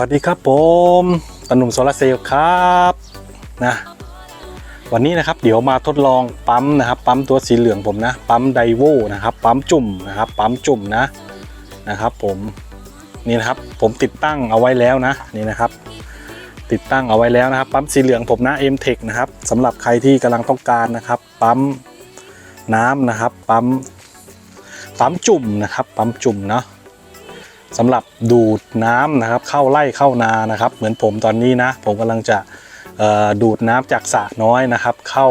วัสดีครับผมตนุ่มโซลาร์เซลล์ครับนะวันนี้นะครับเดี๋ยวมาทดลองปั๊มนะครับ ปั๊มตัวสีเหลืองผมนะ ปั๊มไดโวนะครับ ปั๊มจุ่มนะครับ ปั๊มจุ่มนะนะครับ ผมนี่นะครับผมติดตั้งเอาไว้แล้วนะนี่นะครับ ติดตั้งเอาไว้แล้วนะครับ ปั๊มสีเหลืองผมนะ m t e c h นะครับสำหรับใครที่กำลังต้องการนะครับ ปั๊มน้ำนะครับ ปั๊มปั๊มจุ่มนะครับ ปั๊มจุ่มเนาะ สำหรับดูดน้ำนะครับ เข้าไร่เข้านานะครับ เหมือนผมตอนนี้นะ ผมกำลังจะดูดน้ำจากสระน้อยนะครับ เข้า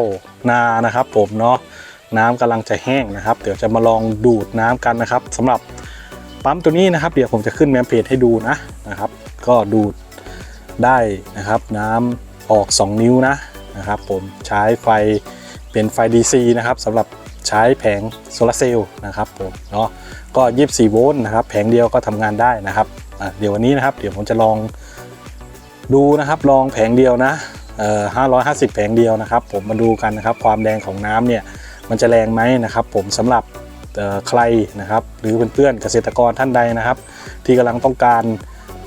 นานะครับ ผมเนาะน้ำกำลังจะแห้งนะครับ เดี๋ยวจะมาลองดูดน้ำกันนะครับสำหรับปั๊มตัวนี้นะครับ เดี๋ยวผมจะขึ้นแมมเพจให้ดูนะนะครับ ก็ดูดได้นะครับ น้ำออก 2 นิ้วนะนะครับ ผมใช้ไฟเป็นไฟ DC นะครับสำหรับ ใช้แผงโซลาร์เซลล์นะครับผมเนาะก็ 24 โวลต์นะครับแผงเดียวก็ทำงานได้นะครับเดี๋ยววันนี้นะครับ เดี๋ยวผมจะลองดูนะครับ ลองแผงเดียวนะเอ่อ550 แผงเดียวนะครับ ผมมาดูกันนะครับ ความแรงของน้ำเนี่ยมันจะแรงไหมนะครับ ผมสำหรับใครนะครับ หรือเพื่อนๆเกษตรกรท่านใดนะครับ ที่กำลังต้องการ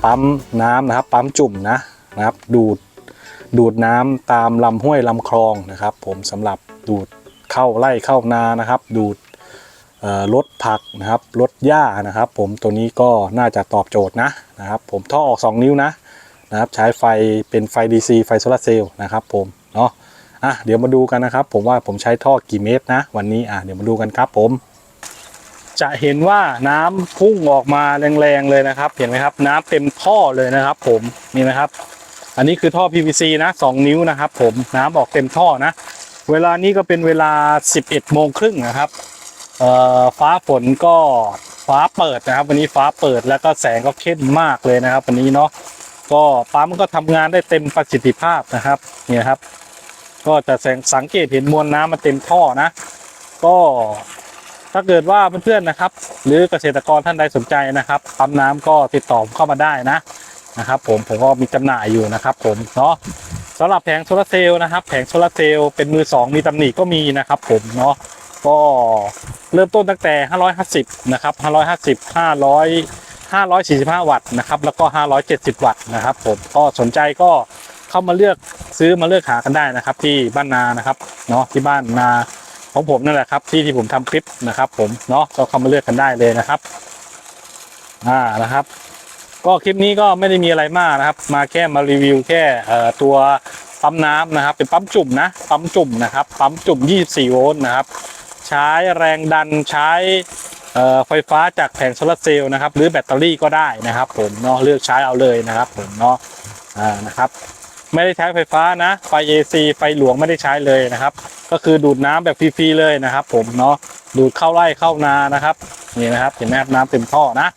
ปั๊มน้ำนะครับ ปั๊มจุ่มนะนะครับ ดูดดูดน้ำตามลำห้วยลำคลองนะครับ ผมสำหรับดูด เข้าไร่เข้านานะครับ ดูดเอ่อลดผักนะครับลดหญ้านะครับ ผมตัวนี้ก็น่าจะตอบโจทย์นะนะครับ ผมท่อออก 2 นิ้วนะนะครับ ใช้ไฟเป็นไฟ DC ไฟโซลาเซลล์นะครับ ผมเนาะอะเดี๋ยวมาดูกันนะครับ ผมว่าผมใช้ท่อกี่เมตรนะ วันนี้อะเดี๋ยวมาดูกันครับผมจะเห็นว่าน้ำพุ่งออกมาแรงๆเลยนะครับ เห็นไหมครับ น้ำเต็มท่อเลยนะครับ ผมนี่นะครับ อันนี้คือท่อ PVC นะ 2 นิ้วนะครับ ผมน้ำออกเต็มท่อนะ เวลานี้ก็เป็นเวลา 11โมงครึ่งนะครับเอ่อฟ้าฝนก็ฟ้าเปิดนะครับ วันนี้ฟ้าเปิดแล้วก็แสงก็เข้มมากเลยนะครับ วันนี้เนาะก็ปั๊มก็ทำงานได้เต็มประสิทธิภาพนะครับเนี่ยครับ ก็จะแสงสังเกตเห็นมวลน้ำมันเต็มท่อนะ ก็ถ้าเกิดว่าเพื่อนๆนะครับ หรือเกษตรกรท่านใดสนใจนะครับปั๊มน้ำก็ติดต่อเข้ามาได้นะนะครับ ผมผมก็มีจำหน่ายอยู่นะครับ ผมเนาะ สำหรับแผงโซลาร์เซลล์นะครับ แผงโซลาร์เซลล์เป็นมือสองมีตำหนิก็มีนะครับผมเนาะก็เริ่มต้นตั้งแต่ 550 นะครับ 550 500 545 วัตต์นะครับแล้วก็ 570 วัตต์นะครับผมก็สนใจก็เข้ามาเลือกซื้อมาเลือกหากันได้นะครับ ที่บ้านนานะครับเนาะที่บ้านนาของผมนั่นแหละครับที่ที่ผมทำคลิปนะครับ ผมเนาะก็เข้ามาเลือกกันได้เลยนะครับอ่านะครับ ก็คลิปนี้ก็ไม่ได้มีอะไรมากนะครับ มาแค่มารีวิวแค่ตัวปั๊มน้ำนะครับ เป็นปั๊มจุ่มนะปั๊มจุ่มนะครับปั๊มจุ่ม 24 โวลต์นะครับ ใช้แรงดันใช้ไฟฟ้าจากแผงโซลาร์เซลล์นะครับ หรือแบตเตอรี่ก็ได้นะครับผมเนาะเลือกใช้เอาเลยนะครับผมเนาะนะครับไม่ได้ใช้ไฟฟ้านะไฟ AC ไฟหลวงไม่ได้ใช้เลยนะครับ ก็คือดูดน้ำแบบฟรีๆเลยนะครับ ผมเนาะดูดเข้าไร่เข้านานะครับนี่นะครับเห็นไหมครับน้ำเต็มท่อนะ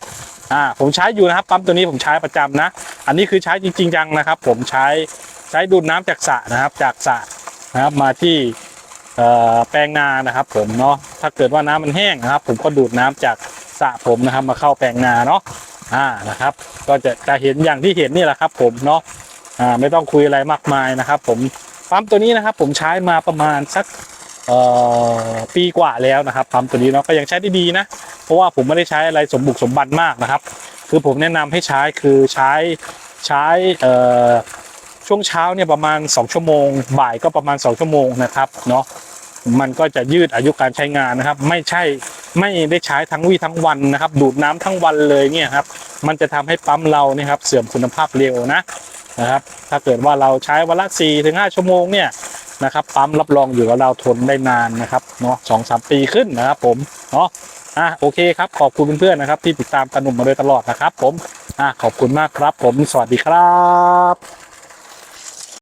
อ่าผมใช้อยู่นะครับปั๊มตัวนี้ผมใช้ประจำนะ อันนี้คือใช้จริงๆจังนะครับ ผมใช้ใช้ดูดน้ำจากสระนะครับ จากสระนะครับมาที่แปลงนานะครับ ผมเนาะถ้าเกิดว่าน้ำมันแห้งนะครับ ผมก็ดูดน้ำจากสระผมนะครับ มาเข้าแปลงนาเนาะอ่านะครับ ก็จะจะเห็นอย่างที่เห็นนี่แหละครับ ผมเนาะอ่าไม่ต้องคุยอะไรมากมายนะครับ ผมปั๊มตัวนี้นะครับ ผมใช้มาประมาณสัก ปีกว่าแล้วนะครับปั๊มตัวนี้เนาะก็ยังใช้ได้ดีนะ เพราะว่าผมไม่ได้ใช้อะไรสมบุกสมบันมากนะครับ คือผมแนะนำให้ใช้คือใช้ใช้ช่วงเช้าเนี่ยประมาณ 2 ชั่วโมง บ่ายก็ประมาณ 2 ชั่วโมงนะครับเนาะมันก็จะยืดอายุการใช้งานนะครับ ไม่ใช่ไม่ได้ใช้ทั้งวี่ทั้งวันนะครับ ดูดน้ำทั้งวันเลยเนี่ยครับมันจะทำให้ปั๊มเราเนี่ยครับเสื่อมคุณภาพเร็วนะนะครับ ถ้าเกิดว่าเราใช้วันละ4ถึง5ชั่วโมงเนี่ย นะครับปั๊มรับรองอยู่กับเราทนได้นานนะครับเนาะสองสามปีขึ้นนะครับผมเนาะอะโอเคครับขอบคุณเพื่อนๆนะครับ ที่ติดตามกันหนุ่มมาโดยตลอดนะครับ ผมอะขอบคุณมากครับ ผมสวัสดีครับ